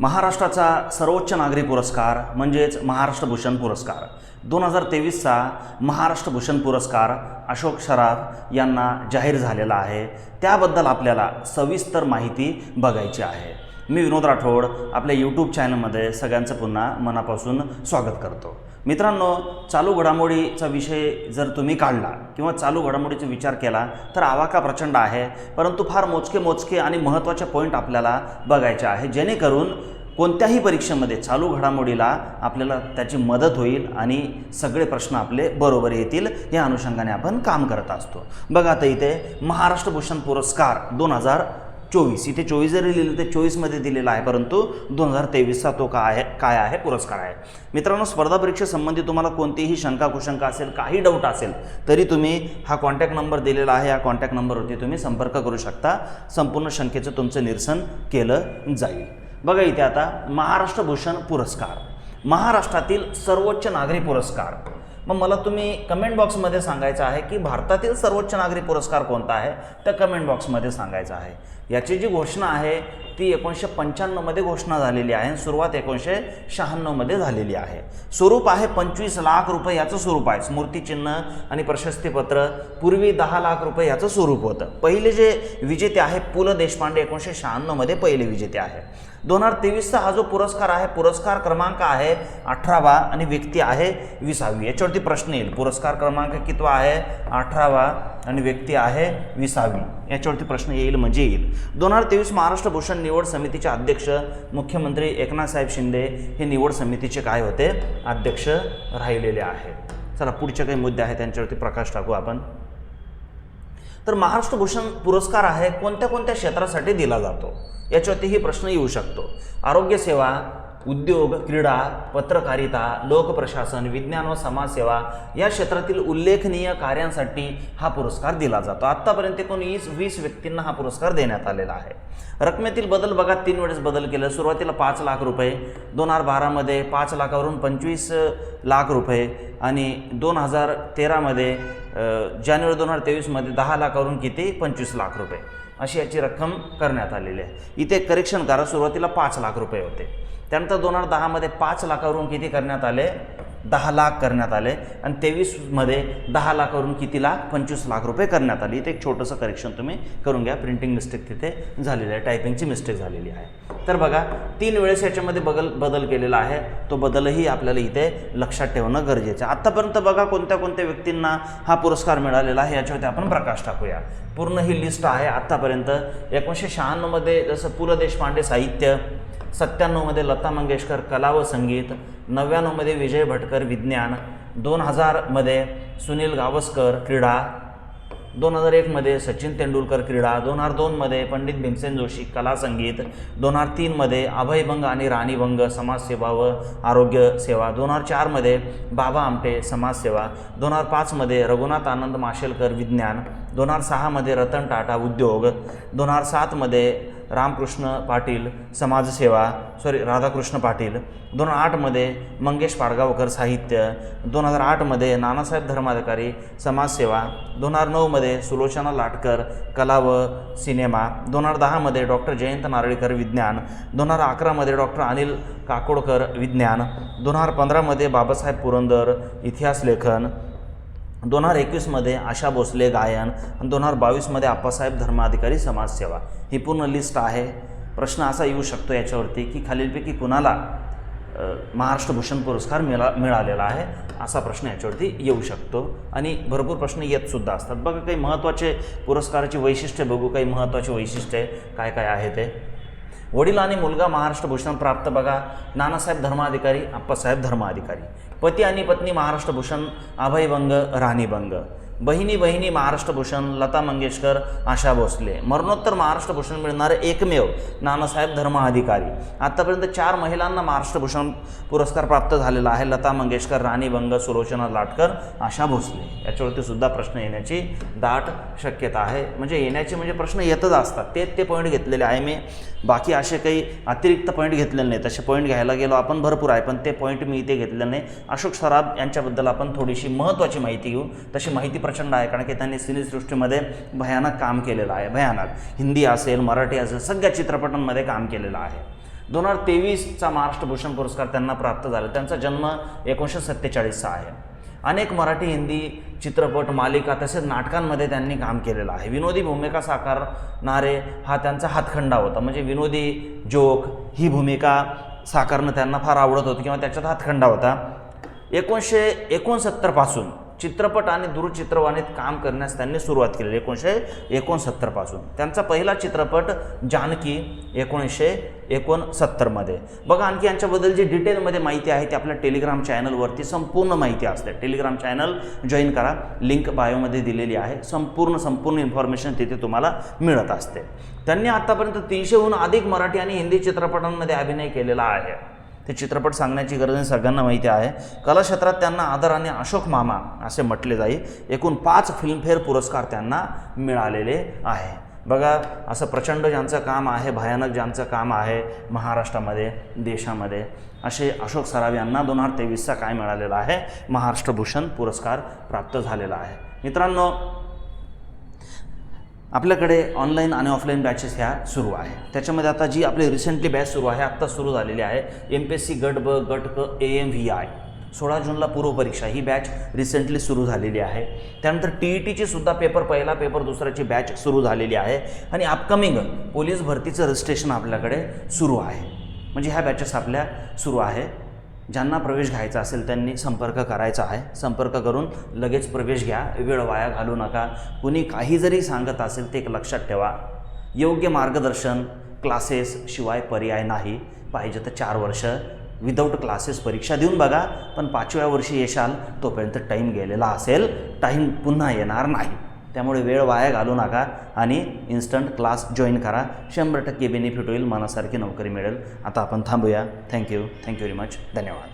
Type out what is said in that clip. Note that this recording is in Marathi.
महाराष्ट्राचा सर्वोच्च नागरी पुरस्कार म्हणजेच महाराष्ट्र भूषण पुरस्कार. दोन हजार तेवीसचा महाराष्ट्र भूषण पुरस्कार अशोक सराफ यांना जाहीर झालेला आहे. त्याबद्दल आपल्याला सविस्तर माहिती बघायची आहे. मी विनोद राठोड आपल्या यूट्यूब चॅनलमध्ये सगळ्यांचं पुन्हा मनापासून स्वागत करतो. मित्रांनो चालू घडामोडीचा विषय जर तुम्ही काढला किंवा चालू घडामोडीचा विचार केला तर आवाका प्रचंड आहे. परंतु फार मोजके मोजके आणि महत्त्वाचे पॉईंट आपल्याला बघायचे आहे. जेणेकरून कोणत्याही परीक्षेमध्ये चालू घडामोडीला आपल्याला त्याची मदत होईल आणि सगळे प्रश्न आपले बरोबर येतील या अनुषंगाने आपण काम करत असतो. बघा आता इथे महाराष्ट्र भूषण पुरस्कार दोन हजार चोवीस. इथे चोवीस जरी लिहिलं ते चोवीसमध्ये दिलेलं आहे परंतु दोन हजार तेवीसचा तो काय आहे काय आहे पुरस्कार आहे. मित्रांनो स्पर्धा परीक्षेसंबंधी तुम्हाला कोणतीही शंका कुशंका असेल काही डाऊट असेल तरी तुम्ही हा कॉन्टॅक्ट नंबर दिलेला आहे. या कॉन्टॅक्ट नंबरवरती तुम्ही संपर्क करू शकता. संपूर्ण शंकेचं तुमचं निरसन केलं जाईल. बघा इथे आता महाराष्ट्र भूषण पुरस्कार. महाराष्ट्रातील सर्वोच्च नागरी पुरस्कार. मग मला तुम्ही कमेंट बॉक्समध्ये सांगायचं आहे की भारतातील सर्वोच्च नागरी पुरस्कार कोणता आहे? त्या कमेंट बॉक्समध्ये सांगायचं आहे. याची जी घोषणा आहे ती एकोणीसशे पंच्याण्णवमध्ये घोषणा झालेली आहे आणि सुरुवात एकोणीसशे शहाण्णवमध्ये झालेली आहे. स्वरूप आहे पंचवीस लाख रुपये याचं स्वरूप आहे. स्मृतिचिन्ह आणि प्रशस्तीपत्र पूर्वी दहा लाख रुपये याचं स्वरूप होतं. पहिले जे विजेते आहे पु ल देशपांडे एकोणीसशे शहाण्णवमध्ये पहिले विजेते आहे. दोन हजार तेवीसचा हा जो पुरस्कार आहे पुरस्कार क्रमांक आहे अठरावा आणि व्यक्ती आहे विसावी. याच्यावरती प्रश्न येईल. पुरस्कार क्रमांक कितवा आहे? अठरावा. आणि व्यक्ती आहे विसावी. याच्यावरती प्रश्न येईल म्हणजे येईल. दोन हजार तेवीस महाराष्ट्र भूषण निवड समितीचे अध्यक्ष मुख्यमंत्री एकनाथसाहेब शिंदे हे निवड समितीचे काय होते? अध्यक्ष राहिलेले आहेत. चला पुढचे काही मुद्दे आहेत त्यांच्यावरती प्रकाश टाकू आपण. तर महाराष्ट्र भूषण पुरस्कार आहे कोणत्या कोणत्या क्षेत्रासाठी दिला जातो? याच्यावरतीही प्रश्न येऊ शकतो. आरोग्यसेवा उद्योग क्रीडा पत्रकारिता लोकप्रशासन विज्ञान व समाजसेवा या क्षेत्रातील उल्लेखनीय कार्यांसाठी हा पुरस्कार दिला जातो. आत्तापर्यंत एकूण वीस वीस व्यक्तींना हा पुरस्कार देण्यात आलेला आहे. रकमेतील बदल बघा तीन वेळेस बदल केलं. सुरुवातीला पाच लाख रुपये दोन हजार बारामध्ये पाच लाखावरून पंचवीस लाख रुपये आणि दोन हजार तेरामध्ये जानेवारी दोन हजार तेवीसमध्ये दहा लाखावरून किती? पंचवीस लाख रुपये. अशी याची रक्कम करण्यात आलेली आहे. इथे करेक्शन करा सुरुवातीला पाच लाख रुपये होते. त्यानंतर दोन हजार दहामध्ये पाच लाखावरून किती करण्यात आले? दहा लाख करण्यात आले. आणि तेवीसमध्ये दहा लाखावरून किती लाख? पंचवीस लाख रुपये करण्यात आली. इथे एक छोटंसं करेक्शन तुम्ही करून घ्या. प्रिंटिंग मिस्टेक तिथे झालेली आहे. टायपिंगची मिस्टेक झालेली आहे. तर बघा तीन वेळेस याच्यामध्ये बदल बदल केलेला आहे. तो बदलही आपल्याला इथे लक्षात ठेवणं गरजेचं आहे. आत्तापर्यंत बघा कोणत्या कोणत्या व्यक्तींना हा पुरस्कार मिळालेला आहे याच्यावरती आपण प्रकाश टाकूया. पूर्ण ही लिस्ट आहे आत्तापर्यंत. एकोणीसशे शहाण्णवमध्ये जसं पु ल देशपांडे साहित्य सत्त्याण्णवमध्ये लता मंगेशकर कला व संगीत नव्याण्णवमध्ये विजय भटकर विज्ञान दोन हजारमध्ये सुनील गावस्कर क्रीडा दोन हजार एकमध्ये सचिन तेंडुलकर क्रीडा दोन हजार दोनमध्ये पंडित भीमसेन जोशी कला संगीत दोन हजार तीनमध्ये अभयभंग आणि राणीभंग समाजसेवा व आरोग्य सेवा दोन हजार चारमध्ये बाबा आमटे समाजसेवा दोन हजार पाचमध्ये रघुनाथ आनंद माशेलकर विज्ञान दोन हजार सहामध्ये रतन टाटा उद्योग दोन हजार सातमध्ये रामकृष्ण पाटील समाजसेवा सॉरी राधाकृष्ण पाटील दोन हजार आठमध्ये मंगेश पाडगावकर साहित्य दोन हजार आठमध्ये नानासाहेब धर्माधिकारी समाजसेवा दोन हजार नऊमध्ये सुलोचना लाटकर कला व सिनेमा दोन हजार दहामध्ये डॉक्टर जयंत नारळीकर विज्ञान दोन हजार अकरामध्ये डॉक्टर अनिल काकोडकर विज्ञान दोन हजार पंधरामध्ये बाबासाहेब पुरंदर इतिहास लेखन दोन हजार एकवीसमध्ये आशा भोसले गायन आणि दोन हजार बावीसमध्ये आप्पासाहेब धर्माधिकारी समाजसेवा. ही पूर्ण लिस्ट आहे. प्रश्न असा येऊ शकतो याच्यावरती की खालीलपैकी कुणाला महाराष्ट्र भूषण पुरस्कार मिळा मिळालेला आहे असा प्रश्न याच्यावरती येऊ शकतो. आणि भरपूर प्रश्न येतसुद्धा असतात. बघा काही महत्त्वाचे पुरस्काराची वैशिष्ट्ये बघू काही महत्त्वाची वैशिष्ट्ये काय काय आहे ते. वडील आणि मुलगा महाराष्ट्र भूषण प्राप्त बघा. नानासाहेब धर्माधिकारी आप्पासाहेब धर्माधिकारी. पती आणि पत्नी महाराष्ट्र भूषण अभयभंग राणीभंग. बहिणी बहिणी महाराष्ट्र भूषण लता मंगेशकर आशा भोसले. मरणोत्तर महाराष्ट्र भूषण मिळणारे एकमेव नानासाहेब धर्म अधिकारी आत्तापर्यंत चार महिलांना महाराष्ट्र भूषण पुरस्कार प्राप्त झालेला आहे. लता मंगेशकर राणी भंग सुलोचना लाटकर आशा भोसले. याच्यावरती सुद्धा प्रश्न येण्याची दाट शक्यता आहे. म्हणजे येण्याचे म्हणजे प्रश्न येतच असतात. ते ते पॉईंट घेतलेले आहे मी. बाकी असे काही अतिरिक्त पॉईंट घेतलेले नाही तसे पॉईंट घ्यायला गेलो आपण भरपूर आहे. पण ते पॉईंट मी इथे घेतलेले नाही. अशोक सराफ यांच्याबद्दल आपण थोडीशी महत्त्वाची माहिती घेऊ. तशी माहिती प्रचंड आहे कारण की त्यांनी सिनेसृष्टीमध्ये भयानक काम केलेलं आहे भयानक. हिंदी असेल मराठी असेल सगळ्या चित्रपटांमध्ये काम केलेलं आहे. दोन हजार तेवीसचा महाराष्ट्र भूषण पुरस्कार त्यांना प्राप्त झाला. त्यांचा जन्म एकोणीसशे सत्तेचाळीसचा आहे. अनेक मराठी हिंदी चित्रपट मालिका तसेच नाटकांमध्ये त्यांनी काम केलेलं आहे. विनोदी भूमिका साकारणारे हा त्यांचा हातखंडा होता. म्हणजे विनोदी जोक ही भूमिका साकारणं त्यांना फार आवडत होती किंवा त्याच्यात हातखंडा होता. एकोणीसशे एकोणसत्तरपासून चित्रपट आणि दूरचित्रवाणीत काम करण्यास त्यांनी सुरुवात केली एकोणीसशे एकोणसत्तरपासून त्यांचा पहिला चित्रपट जानकी एकोणीसशे एकोणसत्तरमध्ये बघा आणखी यांच्याबद्दल जी डिटेलमध्ये माहिती आहे ती आपल्या टेलिग्राम चॅनलवरती संपूर्ण माहिती असते. टेलिग्राम चॅनल जॉईन करा. लिंक बायोमध्ये दिलेली आहे. संपूर्ण संपूर्ण इन्फॉर्मेशन तिथे तुम्हाला मिळत असते. त्यांनी आत्तापर्यंत तीनशेहून अधिक मराठी आणि हिंदी चित्रपटांमध्ये अभिनय केलेला आहे. ते चित्रपट सांगण्याची गरज सगळ्यांना माहिती आहे. कलाक्षेत्रात त्यांना आदराने अशोक मामा असे म्हटले जाईल एकूण पाच फिल्मफेअर पुरस्कार त्यांना मिळालेले आहे. बघा असं प्रचंड ज्यांचं काम आहे भयानक ज्यांचं काम आहे महाराष्ट्रामध्ये देशामध्ये असे अशोक सराफ यांना दोन हजार तेवीसचा काय मिळालेला आहे? महाराष्ट्र भूषण पुरस्कार प्राप्त झालेला आहे. मित्रांनो आपल्याकडे ऑनलाईन आणि ऑफलाईन बॅचेस ह्या सुरू आहे. त्याच्यामध्ये आता जी आपली रिसेंटली बॅच सुरू आहे आत्ता सुरू झालेली आहे. एम पी एस सी गट ब गट क ए एम व्ही आय सोळा जूनला पूर्वपरीक्षा ही बॅच रिसेंटली सुरू झालेली आहे. त्यानंतर टी ई टीची सुद्धा पेपर पहिला पेपर दुसऱ्याची बॅच सुरू झालेली आहे. आणि अपकमिंग पोलीस भरतीचं रजिस्ट्रेशन आपल्याकडे सुरू आहे. म्हणजे ह्या बॅचेस आपल्या सुरू आहे. ज्यांना प्रवेश घ्यायचा असेल त्यांनी संपर्क करायचा आहे. संपर्क करून लगेच प्रवेश घ्या. वेळ वाया घालू नका. कुणी काही जरी सांगत असेल ते एक लक्षात ठेवा. योग्य मार्गदर्शन क्लासेस शिवाय पर्याय नाही. पाहिजे तर चार वर्ष. विदाऊट क्लासेस परीक्षा देऊन बघा. पण पाचव्या वर्षी येशाल तोपर्यंत टाईम गेलेला असेल. टाईम पुन्हा येणार नाही. त्यामुळे वेळ वाया घालू नका आणि इन्स्टंट क्लास जॉईन करा. शंभर टक्के बेनिफिट होईल. मनासारखी नोकरी मिळेल. आता आपण थांबूया. थँक्यू थँक्यू व्हेरी मच धन्यवाद.